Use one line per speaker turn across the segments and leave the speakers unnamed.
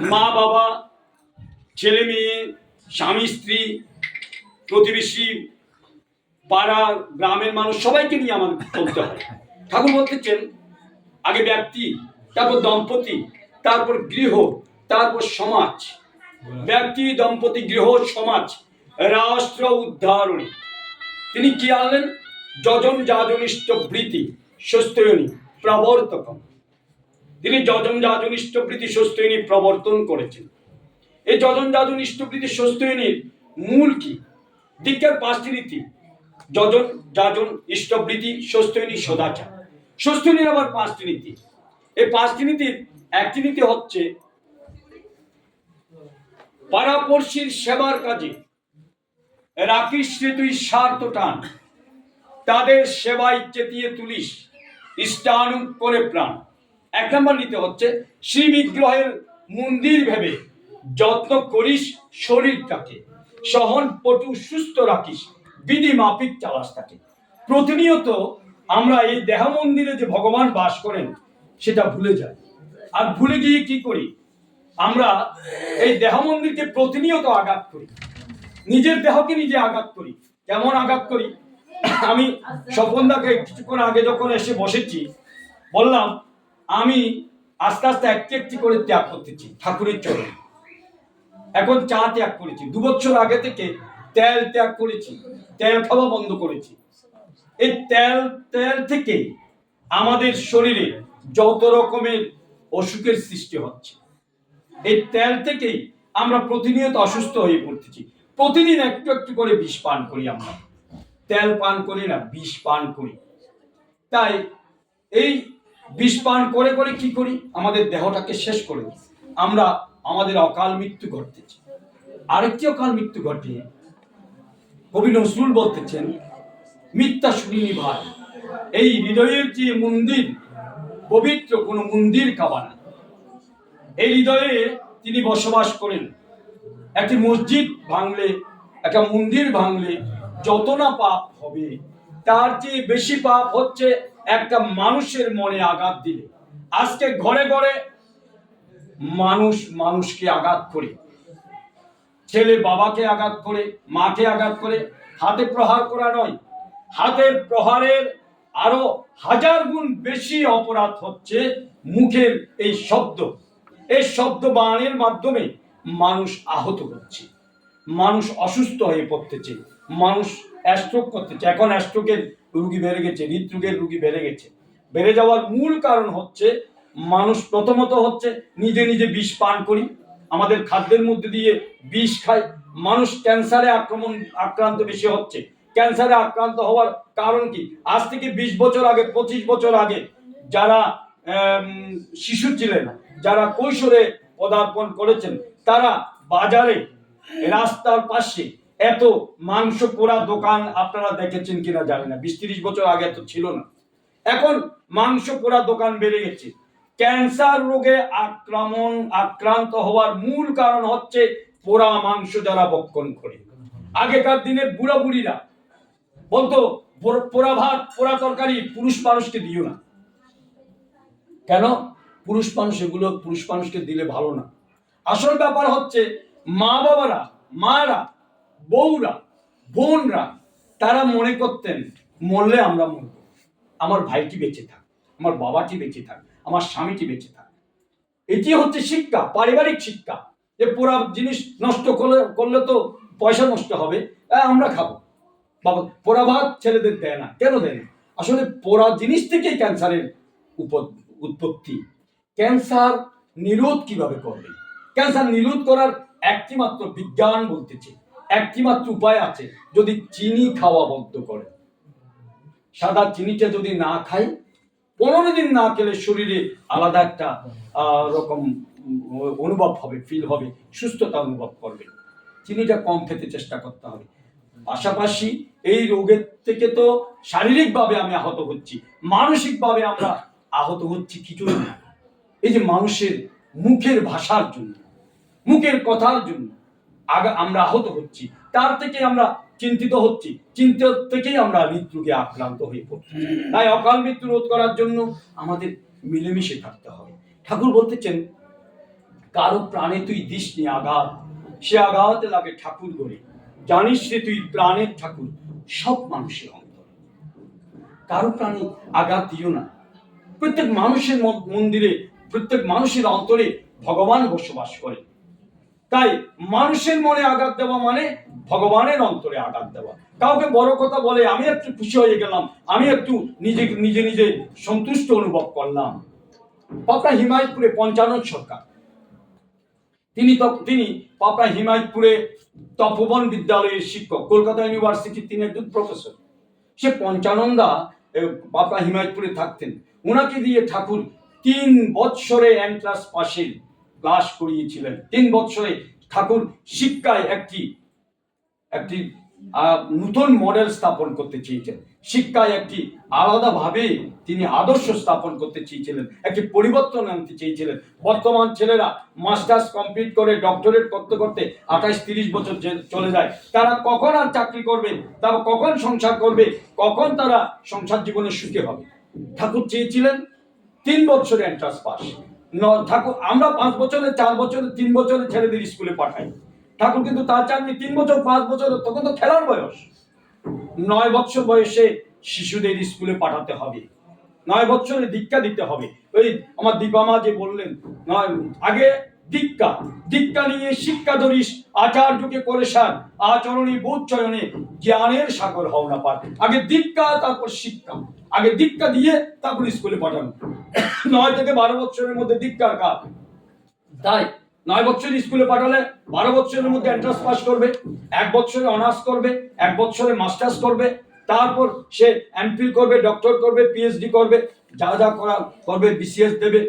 মা বাবা, ছেলে মেয়ে, স্বামী, স্ত্রী, প্রতিবেশী, পাড়া, গ্রামের মানুষ, সবাইকে নিয়ে আমার চলতে হয়। ঠাকুর বলতেছেন আগে ব্যক্তি, তারপর দম্পতি, তারপর গৃহ, তারপর সমাজ। ব্যক্তি, দম্পতি, গৃহ, সমাজ, রাষ্ট্র উদ্ধারণী। তিনি কি আনলেন? যজন যাজনিষ্ঠ বৃত্তি স্বস্ত্যয়নী প্রবর্তকম। তিনি যজন যাজনিষ্ঠ বৃত্তি স্বস্ত্যয়নী প্রবর্তন করেছেন। এই যজন যাজন ইষ্টবৃত্তি স্বস্ত্যয়নীর মূল কি? দীক্ষার পাঁচটি রীতি। যজন যাজন ইষ্টবৃত্তি স্বস্ত্যয়নী সদাচার। স্বস্ত্যয়নীর আবার পাঁচটি নীতি এই পাঁচটি নীতির একটি নীতি হচ্ছে পাড়াপড়শির সেবার কাজে রাখিস তুই স্বার্থ টান। তাদের সেবায় চেতিয়ে তুলিস ইষ্টানু করে প্রাণ। এক নম্বর নিতে হচ্ছে শ্রী বিগ্রহের মন্দির ভেবে যত্ন করিস শরীরটাকে সহন পটু সুস্থ রাখিস, বিধি মাফিক চালাস তাকে। প্রতিনিয়ত আমরা এই দেহ মন্দিরে যে ভগবান বাস করেন, সেটা ভুলে যাই। আর ভুলে গিয়ে কি করি? আমরা এই দেহ মন্দিরকে প্রতিনিয়ত আঘাত করি। নিজের দেহকে নিজে আঘাত করি। কেমন আঘাত করি? আমি স্বপনদাকে কিছুক্ষণ আগে যখন এসে বসেছি, বললাম আমি আস্তে আস্তে একটি একটি করে ত্যাগ করতেছি, ঠাকুরের চরণে। এখন চা ত্যাগ করেছি। দু বছর আগে থেকে তেল ত্যাগ করেছি, তেল খাওয়া বন্ধ করেছি। এই তেল তেল থেকে আমাদের শরীরে যত রকমের অসুখের সৃষ্টি হচ্ছে, এই তেল থেকেই আমরা প্রতিনিয়ত অসুস্থ হয়ে পড়তেছি। প্রতিদিন একটু একটু করে বিষ পান করি আমরা। তেল পান করি না, বিষ পান করি। তাই এই বিষ পান করে করে কি করি? আমাদের দেহটাকে শেষ করে দিই। আমরা আমাদের অকাল মৃত্যু ঘটতেছে আরেকটি অকাল মৃত্যু ঘটে। কবি নজরুল বলতেছেন, মিথ্যা শুনিনি ভাই। এই হৃদয়ের যে মন্দির, পবিত্র কোনো মন্দির কাবানা এই হৃদয়ে তিনি বসবাস করেন। একটি মসজিদ ভাঙলে, একটা মন্দির ভাঙলে যত না পাপ হবে, তার চেয়ে বেশি পাপ হচ্ছে একটা মানুষের মনে আঘাত দিলে। আজকে ঘরে ঘরে মানুষ মানুষকে আঘাত করে। ছেলে বাবাকে আঘাত করে, মাকে আঘাত করে, হাতে প্রহার করা নয়। হাতের প্রহারের আরও হাজার গুণ বেশি অপরাধ হচ্ছে মুখের এই শব্দ। এই শব্দ বাণের মাধ্যমে মানুষ আহত হচ্ছে। মানুষ অসুস্থ হয়ে পড়তেছে। মানুষ অ্যাস্ট্রোক করতেছে। এখন অ্যাস্ট্রোকের রুগী বেড়ে গেছে, হৃদরোগের রুগী বেড়ে গেছে। বেড়ে যাওয়ার মূল কারণ হচ্ছে, মানুষ প্রথমত হচ্ছে নিজে নিজে বিষ পান করি। আমাদের খাদ্যের মধ্যে দিয়ে বিষ খায় মানুষ ক্যান্সারে আক্রমণ, আক্রান্ত বেশি হচ্ছে। ক্যান্সারে আক্রান্ত হওয়ার কারণ কি? আজ থেকে বিশ বছর আগে, পঁচিশ বছর আগে যারা শিশু ছিলেন, যারা কৈশোরে পদার্পণ করেছেন, তারা বাজারে রাস্তার পাশে এত মাংস পোড়া দোকান আপনারা দেখেছেন কিনা জানি না, বিশ তিরিশ বছর আগে তো ছিল না। এখন মাংস পোড়া দোকান বেড়ে গেছে। ক্যান্সার রোগে আক্রমণ, আক্রান্ত হওয়ার মূল কারণ হচ্ছে পোড়া মাংস যারা বক্ষণ করে। আগেকার দিনের বুড়া বুড়িরা বলতো, পোড়- পোড়া ভাত, পোড়া তরকারি, পুরুষ মানুষকে দিও না। কেন? পুরুষ মানুষ এগুলো, পুরুষ মানুষকে দিলে ভালো না। আসল ব্যাপার হচ্ছে মা বাবারা মারা বউরা, বোনরা, তারা মনে করতেন, মরলে আমরা মরব। আমার ভাইটি বেঁচে থাক, আমার বাবাটি বেঁচে থাক, আমার স্বামীটি বেঁচে থাক। এটি হচ্ছে শিক্ষা, পারিবারিক শিক্ষা। যে পোড়া জিনিস নষ্ট করলে করলে তো পয়সা নষ্ট হবে আমরা খাব। বাবা, পোড়া ভাত ছেলেদের দেয় না, কেন দেয় না? আসলে পোড়া জিনিস থেকেই ক্যান্সারের উৎপত্তি। ক্যান্সার নিরোধ কীভাবে করবে? ক্যান্সার নিরোধ করার একটি মাত্র বিজ্ঞান বলতেছে একটি মাত্র উপায় আছে, যদি চিনি খাওয়া বন্ধ করে। সাদা চিনিটা যদি না খাই, পনেরো দিন না খেলে শরীরে আলাদা একটা রকম অনুভব হবে ফিল হবে, সুস্থতা অনুভব করবে। চিনিটা কম খেতে চেষ্টা করতে হবে। পাশাপাশি এই রোগের থেকে তো শারীরিকভাবে আমি আহত হচ্ছি, মানসিকভাবে আমরা আহত হচ্ছি কিছু এই যে মানুষের মুখের ভাষার জন্য, মুখের কথার জন্য। আগা আমরা আহত হচ্ছি। তার থেকে আমরা চিন্তিত হচ্ছি। চিন্তিত থেকেই আমরা মৃত্যুকে আক্রান্ত হয়ে পড়ছি। তাই অকাল মৃত্যু রোধ করার জন্য আমাদের মিলেমিশে থাকতে হবে। ঠাকুর বলতেছেন, কারও প্রাণে তুই দিস নি আঘাত। সে আঘাত লাগে ঠাকুর গড়ে জানিস রে তুই প্রাণের ঠাকুর, সব মানুষের অন্তর। কারও প্রাণে আঘাত দিও না। প্রত্যেক মানুষের মন্দিরে, প্রত্যেক মানুষের অন্তরে ভগবান বসবাস করে। তাই মানুষের মনে আঘাত দেওয়া মানে ভগবানের অন্তরে আঘাত দেওয়া। কাউকে বড় কথা বলে আমি একটু খুশি হয়ে গেলাম, আমি একটু নিজে নিজে নিজে সন্তুষ্ট অনুভব করলাম। পাপড়া হিমায়তপুরে পঞ্চানন সরকার। তিনি তিনি পাপড়া হিমায়তপুরে তপবন বিদ্যালয়ের শিক্ষক, কলকাতা ইউনিভার্সিটির তিনি একজন প্রফেসর। সে পঞ্চানন্দা পাপড়া হিমায়তপুরে থাকতেন। ওনাকে দিয়ে ঠাকুর তিন বৎসরে এন্ট্রান্স পাশের ক্লাস করিয়েছিলেন তিন বৎসরে ঠাকুর শিক্ষায় একটি একটি নতুন মডেল স্থাপন করতে চেয়েছেন। শিক্ষায় একটি আলাদাভাবে তিনি আদর্শ স্থাপন করতে চেয়েছিলেন, একটি পরিবর্তন আনতে চেয়েছিলেন। বর্তমান ছেলেরা মাস্টার্স কমপ্লিট করে ডক্টরেট করতে করতে আঠাশ তিরিশ বছর চলে যায়, তারা কখন আর চাকরি করবে, তারা কখন সংসার করবে, কখন তারা সংসার জীবনে সুখী হবে? ঠাকুর চেয়েছিলেন, তিন বছরে এন্ট্রান্স পাস ঠাকুর, আমরা পাঁচ বছরে, চার বছরে, তিন বছরে ছেলেদের স্কুলে পাঠাই। ঠাকুর কিন্তু তার চাননি তিন বছর, পাঁচ বছর, তখন তো খেলার বয়স। নয় বছর বয়সে শিশুদের স্কুলে পাঠাতে হবে। নয় বছরে দীক্ষা দিতে হবে। ওই আমার দীপামা যে বললেন, নয়, আগে দীক্ষা দীক্ষা নিয়ে শিক্ষা ধরিস, আচার্যকে করে সার, আচরণী, বোধ চয়নে জ্ঞানের সাগর হও না পার। আগে দীক্ষা তারপর শিক্ষা। আগে দীক্ষা দিয়ে তারপর স্কুলে পাঠানো। নয় থেকে বারো বছরের মধ্যে দীক্ষার কাজ। তাই নয় বছর স্কুলে পাঠালে বারো বছরের মধ্যে এন্ট্রান্স পাস করবে, এক বছরে অনার্স করবে, এক বছরে মাস্টার্স করবে, তারপর সে এমফিল করবে ডক্টর করবে পিএইচডি করবে যা যা করা করবে, বিসিএস দেবে,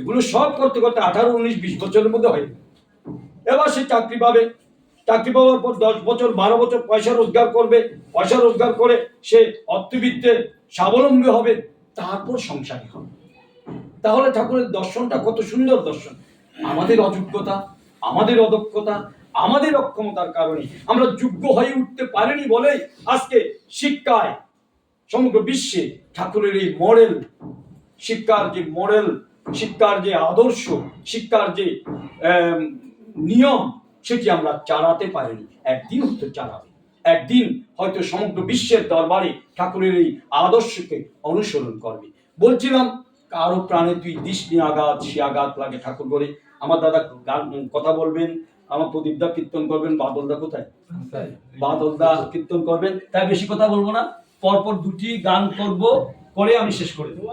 এগুলো সব করতে করতে আঠারো, উনিশ, বিশ বছরের মধ্যে হয় এবার সে চাকরি পাবে। চাকরি পাওয়ার পর দশ বছর, বারো বছর পয়সা রোজগার করবে। পয়সা রোজগার করে সে অর্থবিত্তে স্বাবলম্বী হবে। তারপর সংসারী হবে। তাহলে ঠাকুরের দর্শনটা কত সুন্দর দর্শন। আমাদের অযোগ্যতা, আমাদের অদক্ষতা, আমাদের অক্ষমতার কারণে আমরা যোগ্য হয়ে উঠতে পারিনি বলেই আজকে শিক্ষায় সমগ্র বিশ্বে ঠাকুরের এই মডেল শিক্ষার যে মডেল শিক্ষার যে আদর্শ শিক্ষার যে নিয়ম সেটি আমরা চালাতে পারিনি। একদিন হয়তো চালাবে। একদিন হয়তো সমগ্র বিশ্বের দরবারে ঠাকুরের এই আদর্শকে অনুসরণ করবে। বলছিলাম কারও প্রাণে তুই দিস আঘাত সে আঘাত লাগে ঠাকুর করে আমার দাদা গান কথা বলবেন আমার প্রদীপদা কীর্তন করবেন বাদলদা কোথায়? বাদলদা কীর্তন করবেন। তাই বেশি কথা বলব না। পরপর দুটি গান করব করে আমি শেষ করে দেবো।